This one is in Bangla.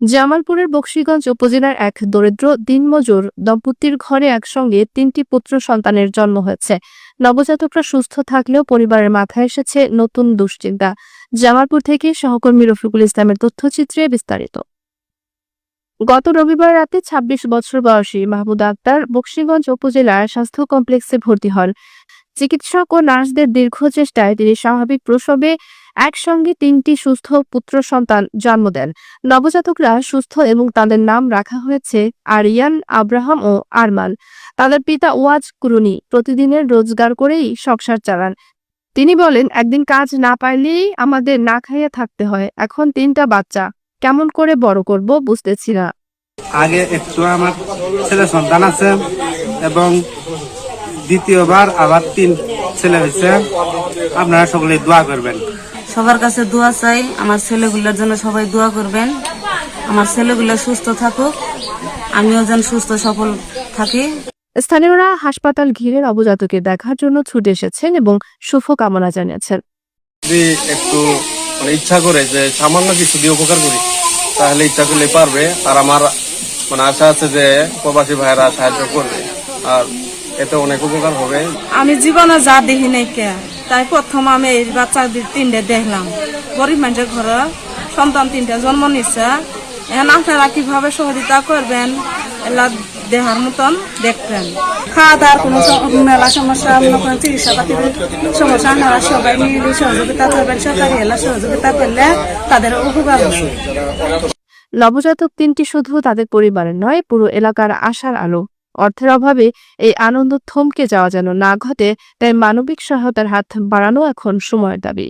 জামালপুরের বক্সিগঞ্জ উপজেলার এক দরিদ্র দিনমজুর দম্পতির ঘরে একসঙ্গে তিনটি পুত্র সন্তানের জন্ম হয়েছে। নবজাতকরা সুস্থ থাকলেও পরিবারের মাথায় এসেছে নতুন দুশ্চিন্তা। জামালপুর থেকে সহকর্মী রফিকুল ইসলামের তথ্যচিত্রে বিস্তারিত। গত রবিবার রাতে ২৬ বছর বয়সী মাহমুদ আক্তার বক্সিগঞ্জ উপজেলার স্বাস্থ্য কমপ্লেক্সে ভর্তি হন। চিকিৎসক ও নার্সদের দীর্ঘ চেষ্টায় তিনি স্বাভাবিক প্রসবে একসঙ্গে তিনটি সুস্থ পুত্র সন্তান জন্ম দেন। নবজাতকরা সুস্থ এবং তাদের নাম রাখা হয়েছে আরিয়ান, আব্রাহাম ও আরমান। তাদের পিতা ওয়াজ কুরুনি প্রতিদিনের রোজগার করেই সংসার চালান। তিনি বলেন, একদিন কাজ না পাইলেই আমাদের না খাইয়ে থাকতে হয়। এখন তিনটা বাচ্চা। কেমন করে বড় করব বুঝতেছি না। আগে একটু আমার ছেলে সন্তান আছে এবং দ্বিতীয়বার আবার তিন ছেলে হয়েছে। আপনারা সকলে দোয়া করবেন। সবার কাছে দোয়া চাই। আমার ছেলেগুলোর জন্য সবাই দোয়া করবেন। আমার ছেলেগুলো সুস্থ থাকুক। আমিও যেন সুস্থ সফল থাকি। স্থানীয়রা হাসপাতাল ঘিরে অবজাতকে দেখার জন্য ছুটে এসেছেন এবং শুভ কামনা জানিয়েছেন। যদি একটু মানে ইচ্ছা করে যে সামান্য কিছু দিয়ে উপকার করি তাহলে ইচ্ছা করলে পারবে। আর আমার মানে আশা আছে যে প্রবাসী ভাইরা সাহায্য করবে। আর এতে অনেক উপকার হবে। আমি জীবনে যা দেখি নাই কে। তাই প্রথম আমি এই বাচ্চা তিনটে দেখলাম। গরিব মানুষের ঘরে সন্তান তিনটে জন্ম নিচ্ছে এখন আপনারা কীভাবে সহযোগিতা করবেন, এলা দেহার মতন দেখবেন। খাওয়া দাওয়ার কোনো মেলা সমস্যা করেন চিকিৎসা পাতির সমস্যা আপনারা সবাই মিলে সহযোগিতা করবেন। সরকারি এলা সহযোগিতা করলে তাদের উপকার হবে। নবজাতক তিনটি শুধু তাদের পরিবারের নয়, পুরো এলাকার আশার আলো। অর্থের অভাবে এই আনন্দ থমকে যাওয়া যেন না ঘটে, তাই মানবিক সহায়তার হাত বাড়ানো এখন সময়ের দাবি।